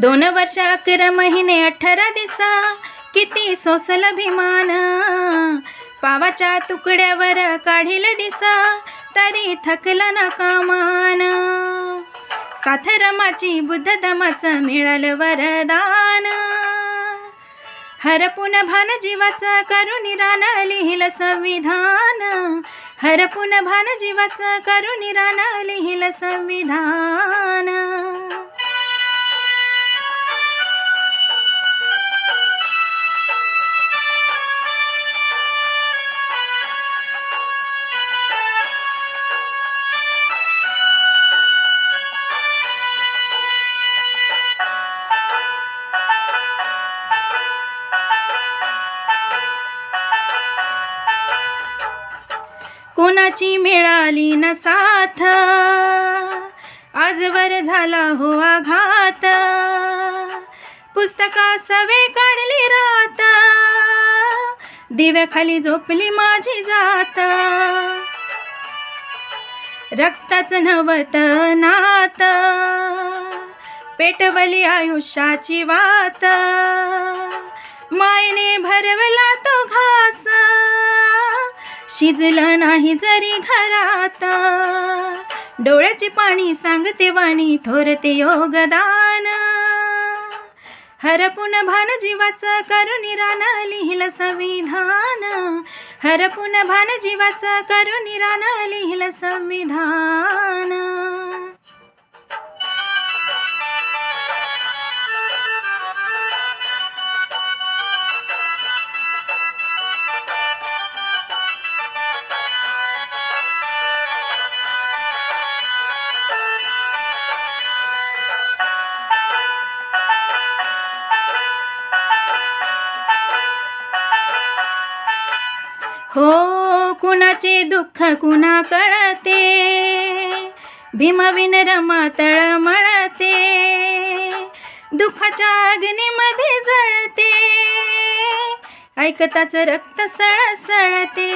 दोन वर्ष अकरा महिने अठरा दिसा किती सोसल अभिमान. पावाच्या तुकड्यावर काढील दिसा तरी थकला नकामान कामान. साथ रमाची बुद्ध धमाचं मिळालं वरदान. हरपुन भान जीवाचं करून रान लिहिल संविधान. हरपुन भान जीवाचं करून रान लिहिल संविधान. कोणाची मिळाली न साथ? आजवर झाला हो आघात. पुस्तका सवे काढली रात. दिव्याखाली झोपली माझी जात. रक्ताचं नवत नात. पेटवली आयुष्याची वात. मायने भरवला शिजला नाही जरी घरात. डोळ्याचे पाणी सांगते वाणी थोरते योगदान. हरपुन भान जीवाचं करुण रान लिहिलं संविधान. हरपुन भान जीवाचं करुण रान लिहिलं संविधान. हो कुणाचे दुःख कुणा कळते भीमविन रमा तळमळते दुःखाच्या अग्नीमध्ये जळते. ऐकताच रक्त सळसळते.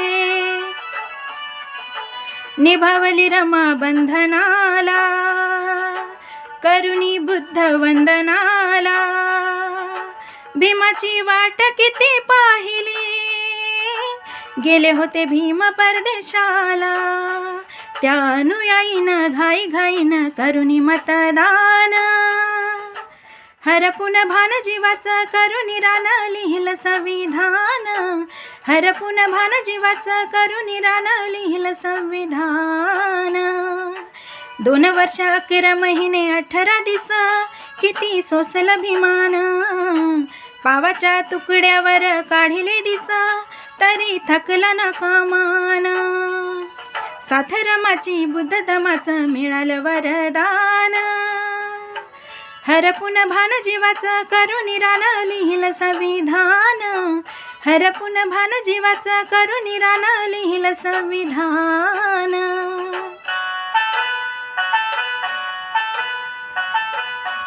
निभावली रमा बंधनाला करुणी बुद्ध वंदनाला. भीमाची वाट किती पाहिली? गेले होते भीम परदेशाला. त्या अनुयायीनं घाई घाईनं करुणी मतदान. हरपुन भान जीवाचं करुणी रान लिहिलं संविधान. हरपुन भान जीवाचं करुणी रान लिहिलं संविधान. दोन वर्ष अकरा महिने अठरा दिस किती सोसल अभिमान. पावाच्या तुकड्यावर काढिले दिसा तरी थकला ना कामान साथरमाची बुद्ध धमाचं मिळालं वरदान. हरपुन भान जीवाचं करुण रान लिहिलं संविधान. हरपुन भान जीवाचं करुण रान लिहिलं संविधान.